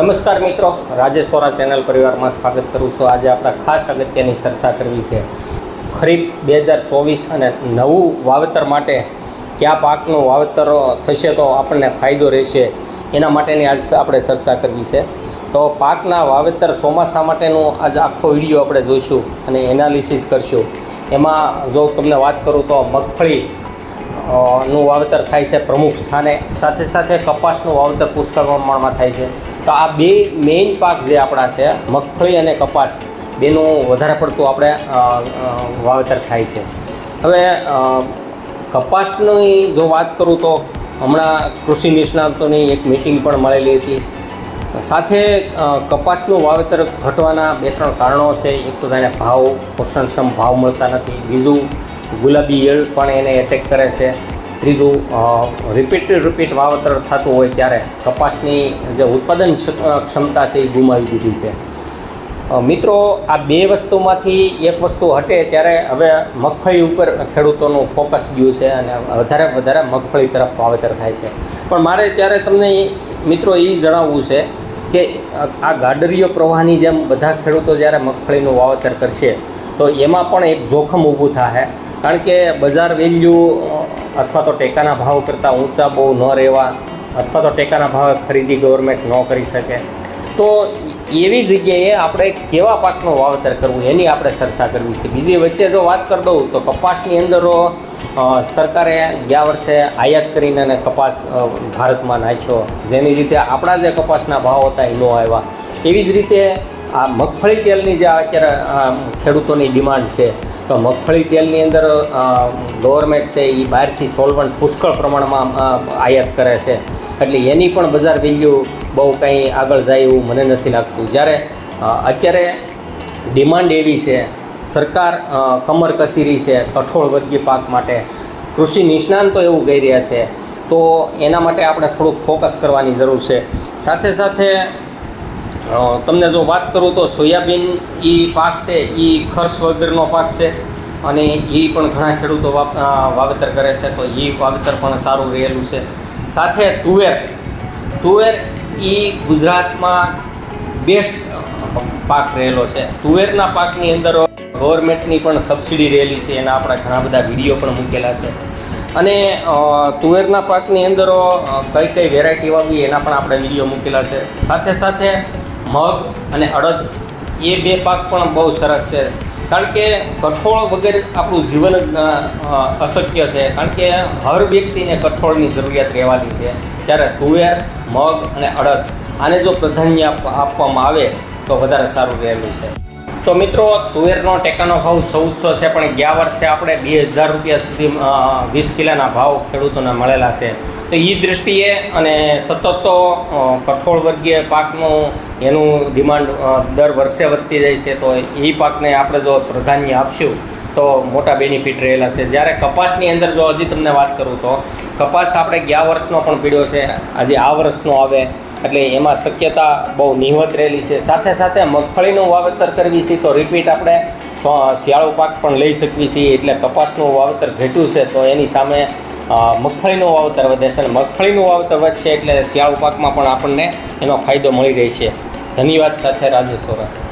નમસ્કાર મિત્રો રાજેશ્વરા ચેનલ પરિવારમાં સ્વાગત કરું છું. આજે આપણે ખાસ અગત્યની ચર્ચા કરવી છે. ખરીફ બે હજાર ચોવીસ અને નવું વાવેતર માટે કયા પાકનું વાવેતર થશે તો આપણને ફાયદો રહેશે, એના માટેની આજ આપણે ચર્ચા કરવી છે. તો પાકના વાવેતર ચોમાસા માટેનું આજ આખો વીડિયો આપણે જોઈશું અને એનાલિસિસ કરશું. એમાં જો તમને વાત કરું તો મગફળી નું વાવેતર થાય છે પ્રમુખ સ્થાને. સાથે સાથે કપાસનું વાવેતર પુષ્કળ પ્રમાણમાં થાય છે. તો આ બે મેઇન પાક જે આપણા છે, મગફળી અને કપાસ, બેનું વધારે પડતું આપણે વાવેતર થાય છે. હવે કપાસની જો વાત કરું તો હમણાં કૃષિ નિષ્ણાતોની એક મિટિંગ પણ મળેલી હતી. સાથે કપાસનું વાવેતર ઘટવાના બે ત્રણ કારણો છે. એક તો તેને ભાવ, પોષણક્ષમ ભાવ મળતા નથી. બીજું, ગુલાબી ઈયળ પણ એને એટેક કરે છે. ત્રીજું રિપીટ રિપીટ વાવેતર થતું હોય ત્યારે કપાસની જે ઉત્પાદન ક્ષમતા છે એ ગુમાવી દીધી છે. મિત્રો, આ બે વસ્તુમાંથી એક વસ્તુ હટે ત્યારે હવે મગફળી ઉપર ખેડૂતોનું ફોકસ ગયું છે અને વધારે વધારે મગફળી તરફ વાવેતર થાય છે. પણ મારે ત્યારે તમને મિત્રો એ જણાવવું છે કે આ ગાડરીય પ્રવાહની જેમ બધા ખેડૂતો જ્યારે મગફળીનું વાવેતર કરશે, તો એમાં પણ એક જોખમ ઊભું થાય કારણ કે બજાર વેલ્યુ અથવા તો ટેકાના ભાવ કરતાં ઊંચા બહુ ન રહેવા, અથવા તો ટેકાના ભાવે ખરીદી ગવર્મેન્ટ ન કરી શકે. તો એવી જગ્યાએ આપણે કેવા પાકનું વાવેતર કરવું એની આપણે ચર્ચા કરવી છે. બીજી વચ્ચે જો વાત કરી દઉં તો કપાસની અંદર સરકારે ગયા વર્ષે આયાત કરીને અને કપાસ ભારતમાં નાખ્યો. જેની લીધે આપણા જે કપાસના ભાવ હતા એ ન આવ્યા. એવી જ રીતે આ મગફળી તેલની જે અત્યારે ખેડૂતોની ડિમાન્ડ છે તો મગફળી તેલની અંદર ગવર્મેન્ટ છે એ બહારથી સોલવન્ટ પુષ્કળ પ્રમાણમાં આયાત કરે છે. એટલે એની પણ બજાર વેલ્યુ બહુ કંઈ આગળ જાય એવું મને નથી લાગતું. જ્યારે અત્યારે ડિમાન્ડ એવી છે, સરકાર કમર કસીરી છે, કઠોળ વર્ગીય પાક માટે. કૃષિ નિષ્ણાંતો એવું કહી રહ્યા છે. તો એના માટે આપણે થોડુંક ફોકસ કરવાની જરૂર છે. સાથે સાથે તમને જો વાત કરું તો સોયાબીન એ પાક છે એ ખર્ચ વગરનો પાક છે અને એ પણ ઘણા ખેડૂતો વાવેતર કરે છે, તો એ વાવેતર પણ સારું રહેલું છે. સાથે તુવેર તુવેર એ ગુજરાતમાં બેસ્ટ પાક રહેલો છે. તુવેરના પાકની અંદર ગવર્મેન્ટની પણ સબસિડી રહેલી છે, એના આપણા ઘણા બધા વીડિયો પણ મૂકેલા છે. અને તુવેરના પાકની અંદર કઈ કઈ વેરાયટી વાવવી એના પણ આપણે વીડિયો મૂકેલા છે. સાથે સાથે મગ અને અડદ, એ બે પાક પણ બહુ સરસ છે. કારણ કે કઠોળ વગર આપણું જીવન અશક્ય છે. કારણ કે હર વ્યક્તિને કઠોળની જરૂરિયાત રહેવાની છે. ત્યારે તુવેર, મગ અને અડદ, આને જો પ્રાધાન્ય આપવામાં આવે, તો વધારે સારું રહેલું છે. તો મિત્રો, તુવેરનો ટેકાનો ભાવ ચૌદસો છે, પણ ગયા વર્ષે આપણે બે હજાર રૂપિયા સુધી વીસ કિલોના ભાવ ખેડૂતોને મળેલા છે. તો એ દૃષ્ટિએ અને સતત તો કઠોળ વર્ગીય પાકનું એનું ડિમાન્ડ દર વર્ષે વધતી જાય છે, તો એ પાકને આપણે જો પ્રાધાન્ય આપશું, તો મોટા બેનિફિટ રહેલા છે. જ્યારે કપાસની અંદર જો હજી તમને વાત કરું તો, કપાસ આપણે ગયા વર્ષનો પણ પીડ્યો છે, આજે આ વર્ષનો આવે, એટલે એમાં શક્યતા બહુ નિહવત રહેલી છે. સાથે સાથે મગફળીનું વાવેતર કરવી છે, તો રિપીટ આપણે શિયાળો પાક પણ લઈ શકીએ છીએ એટલે કપાસનું વાવેતર ઘટ્યું છે, તો એની સામે મગફળીનું વાવતર વધે છે અને મગફળીનું વાવતર વધશે એટલે શિયાળુ પાકમાં પણ આપણને એનો ફાયદો મળી રહે છે. ધન્યવાદ સાથે રાજેશ્વરા